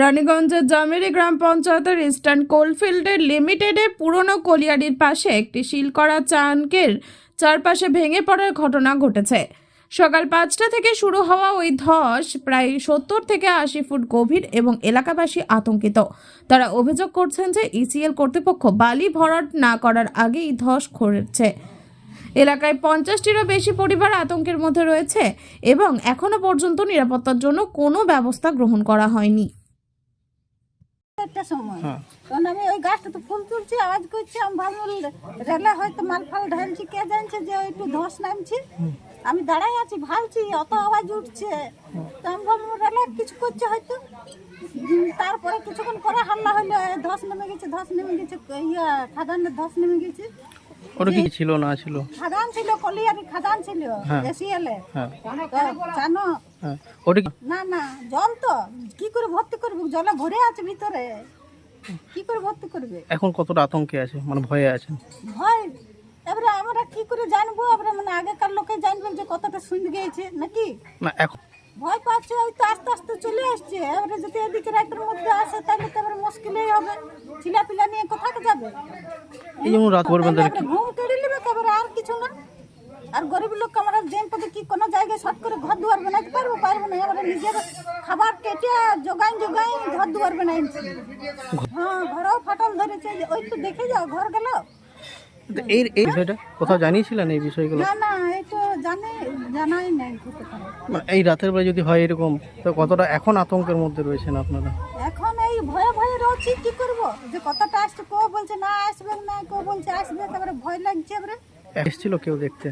রানীগঞ্জের জামেরি গ্রাম পঞ্চায়েতের ইস্টার্ন কোলফিল্ডের লিমিটেডের পুরনো কলিয়ারির পাশে একটি শিল করা চানকের চারপাশে ভেঙে পড়ার ঘটনা ঘটেছে। সকাল পাঁচটা থেকে শুরু হওয়া ওই ধস প্রায় সত্তর থেকে আশি ফুট গভীর এবং এলাকাবাসী আতঙ্কিত। তারা অভিযোগ করছেন যে ইসিএল কর্তৃপক্ষ বালি ভরাট না করার আগেই ধস করেছে এলাকায় পঞ্চাশটিরও বেশি পরিবার আতঙ্কের মধ্যে রয়েছে এবং এখনও পর্যন্ত নিরাপত্তার জন্য কোনো ব্যবস্থা গ্রহণ করা হয়নি। একটা সময়। হ্যাঁ। তখন আমি ওই গাছটা তো ফুল তুলছি আওয়াজ করছি আমি ভাবলাম রেলে হয়তো মাল ফাল ঢালছি কে জানছে যে ওই একটু ধস নামছি? আমি দাঁড়াই আছি ভাবছি অত আওয়াজ উঠছে। তো আমি ভাবলাম রেলে কিছু করছে হয়তো? তারপরে কিছুক্ষণ পরে হাল্লা হলো ধস নেমে গেছে ধস নেমে গেছে ইয়া খাদানের ধস নেমে গেছে। ওটা কি ছিল না ছিল? খাদান ছিল কলিয়ারি খাদান ছিল হ্যাঁ। এসিএলে হ্যাঁ। জানো? হ্যাঁ। ওটা কি? না না জল তো। কি করে ভর্তি করবে? জলে ভরে আছে ভিতরে। কি করে ভর্তি করবে? এখন কতটা আতঙ্কে আছে? মানে ভয়ে আছেন? ভয়। এবারে আমরা কি করে জানব? এবারে মানে আগেকার লোকে জানবেন যে কতটা শুনে গিয়েছে নাকি? না এখন ভয় পাচ্ছে ওই তো আস্তে আস্তে চলে আসছে। এবারে যদি এদিকে রাতের মধ্যে আসে তাহলে তো এবারে মুশকিলই হবে। ছিলা পিলা নিয়ে কোথাকে যাবে? এই যেমন রাত করবেন তাহলে এবারে ঘুম কেড়ে নেবে এবারে আর কিছু না। আর গরিব লোক আমরা জেন পদে কি কোনো জায়গায় শর্ট করে ঘর দুয়ার বানাতে পারব পারব না। এবারে নিজের খাবার কেটে জোগান জোগান ঘর দুয়ার বানাইছি হ্যাঁ ঘরেও ফাটল ধরেছে। ওই তো দেখে যাও ঘর গেল। এই এই বিষয়টা কোথাও জানিয়েছিলেন এই বিষয়গুলো? না না এই তো জানে জানাই নাই। মানে এই রাতের বেলা যদি হয় এরকম তো কতটা এখন আতঙ্কের মধ্যে রয়েছেন আপনারা? ভয়ে ভয়ে রয়েছি, কি করব? যে কতটা আসছে, কেউ বলছে না আসবে না, কেউ বলছে আসবে তারপরে ভয় লাগছে, এবারে। এসেছিল কেউ দেখতে?